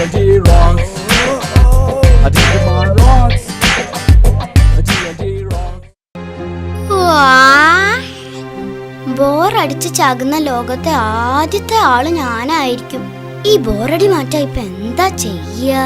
TNT rocks. Digimon rocks. TNT rocks. ബോറടിച്ച് ചാകുന്ന ലോകത്തെ ആദ്യത്തെ ആൾ ഞാനായിരിക്കും ഈ ബോറടി മാറ്റാ ഇപ്പൊ എന്താ ചെയ്യ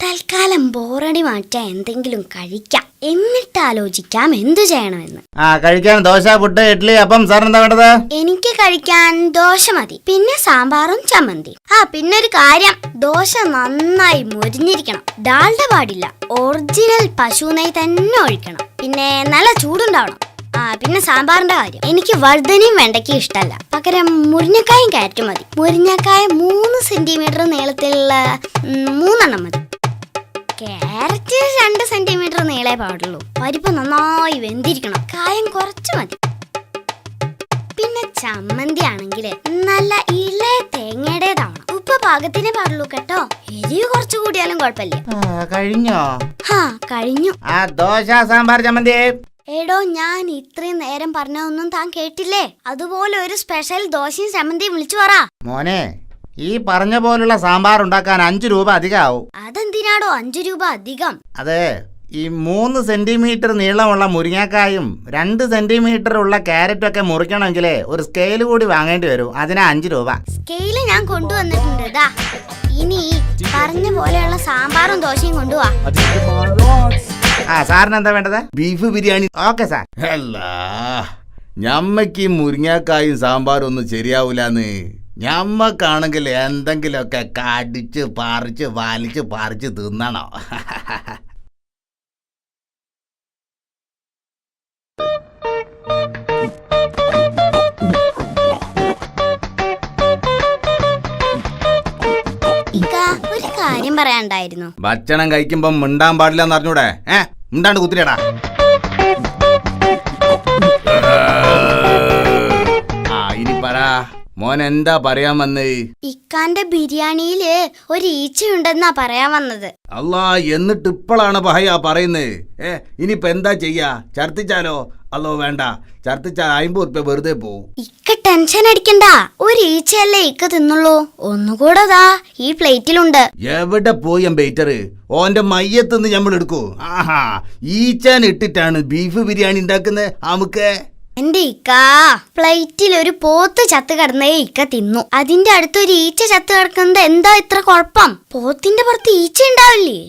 തൽക്കാലം ബോറടി മാറ്റാൻ എന്തെങ്കിലും കഴിക്കാം എന്നിട്ട് ആലോചിക്കാം എന്തു ചെയ്യണമെന്ന്. ആ കഴിക്കാൻ ദോശ പുട്ട് ഇഡ്ഡലി അപ്പം സാറിന് എന്താ വേണ്ടത്? എനിക്ക് കഴിക്കാൻ ദോശ മതി പിന്നെ സാമ്പാറും ചമ്മന്തി ആ പിന്നെ ഒരു കാര്യം ദോശ നന്നായി മുരിഞ്ഞിരിക്കണം. ഡാൽഡ പാടില്ല ഒറിജിനൽ പശു നെയ് തന്നെ ഒഴിക്കണം. പിന്നെ നല്ല ചൂടുണ്ടാവണം. ആ പിന്നെ സാമ്പാറിന്റെ കാര്യം. എനിക്ക് വഴുതനയും വെണ്ടയ്ക്കും ഇഷ്ടമല്ല. പകരം മുരിഞ്ഞക്കായും കയറ്റും മതി. മുരിഞ്ഞക്കായ മൂന്ന് സെന്റിമീറ്റർ നീളത്തിലുള്ള ഉം, മൂന്നെണ്ണം മതി. ക്യാരറ്റ് രണ്ട് സെന്റിമീറ്റർ നീളേ പാടുള്ളൂ. പരിപ്പ് നന്നായി വെന്തിരിക്കണം. കായം കുറച്ച് മതി. പിന്നെ ചമ്മന്തി ആണെങ്കിൽ നല്ല ഇല തേങ്ങയുടേതാണ്. ഉപ്പ് പാകത്തിനെ പാടുള്ളൂ കേട്ടോ. എരിവ് കുറച്ച് കൂടിയാലും കുഴപ്പമില്ല. കഴിഞ്ഞോ? ഹാ കഴിഞ്ഞു. ആ ദോശ സാമ്പാർ ചമ്മന്തി. എടോ ഞാൻ ഇത്രയും നേരം പറഞ്ഞതൊന്നും താൻ കേട്ടില്ലേ? അതുപോലെ ഒരു സ്പെഷ്യൽ ദോശയും ചമ്മന്തിയും വിളിച്ചു പറ. മോനെ ഈ പറഞ്ഞ പോലുള്ള സാമ്പാർ ഉണ്ടാക്കാൻ അഞ്ചു രൂപ അധികമാവും അതെന്തിനാടോ അഞ്ചു രൂപ അധികം? അതെ ഈ മൂന്ന് സെന്റിമീറ്റർ നീളമുള്ള മുരിങ്ങക്കായും രണ്ട് സെന്റിമീറ്റർ ഉള്ള ക്യാരറ്റും ഒക്കെ മുറിക്കണമെങ്കിൽ ഒരു സ്കെയിൽ കൂടി വാങ്ങേണ്ടി വരും. അതിനാ അഞ്ചു രൂപ. സ്കെയിൽ ഞാൻ കൊണ്ടുവന്നിട്ടുണ്ട് ദാ. ഇനി പറഞ്ഞ പോലെയുള്ള സാമ്പാറും ദോശയും കൊണ്ടുപോവാ. ആ സാറിന് എന്താ വേണ്ടത്? ബീഫ് ബിരിയാണി. Okay sir. അല്ല ഞമ്മക്ക് ഈ മുരിങ്ങാക്കായും സാമ്പാറും ഒന്നും ശരിയാവൂലെന്ന്. ഞമ്മക്കാണെങ്കിൽ എന്തെങ്കിലുമൊക്കെ കടിച്ച് പറിച്ച് വലിച്ച് പറിച്ച് തിന്നണോ? ഒരു കാര്യം പറയാണ്ടായിരുന്നു ഭക്ഷണം കഴിക്കുമ്പോ മിണ്ടാൻ പാടില്ല എന്ന് അറിഞ്ഞൂടെ? ഏ? മിണ്ടാണ്ട് കുത്തിരിയടാ. മോൻ എന്താ പറയാൻ വന്നേ? ഇക്കാന്റെ ബിരിയാണിയിൽ ഒരു ഈച്ചയുണ്ടെന്നാ പറയാൻ വന്നത്. അല്ലാ എന്നിട്ട് ഇപ്പോഴാണ് പഹയ പറയുന്നത് ഏ ഇനിയിപ്പോ എന്താ ചെയ്യാ? ചർത്തിച്ചാലോ അല്ലോ വേണ്ട. ചർത്തിച്ചാൽ അയിമ്പത് ഉറുപ്പ്യ വെറുതെ പോവും. ഇക്ക ടെൻഷൻ അടിക്കണ്ട. ഒരു ഈച്ചയല്ലേ ഇക്ക തിന്നുള്ളൂ. ഒന്നുകൂടെ ദാ ഈ പ്ലേറ്റിലുണ്ട്. എവിടെ പോയി ബേറ്റർ ഓന്റെ മയ്യത്തുനിന്ന് നമ്മൾ എടുക്കൂ ആഹാ ഈച്ചാൻ ഇട്ടിട്ടാണ് ബീഫ് ബിരിയാണി ഉണ്ടാക്കുന്നത് നമുക്ക് എന്റെ ഇക്ക. പ്ലേറ്റിൽ ഒരു പോത്ത് ചത്ത് കിടന്നേ ഇക്ക തിന്നു. അതിന്റെ അടുത്തൊരു ഈച്ച ചത്ത് കിടക്കുന്നത് എന്താ ഇത്ര കുഴപ്പം? പോത്തിന്റെ പുറത്ത് ഈച്ച ഉണ്ടാവില്ലേ.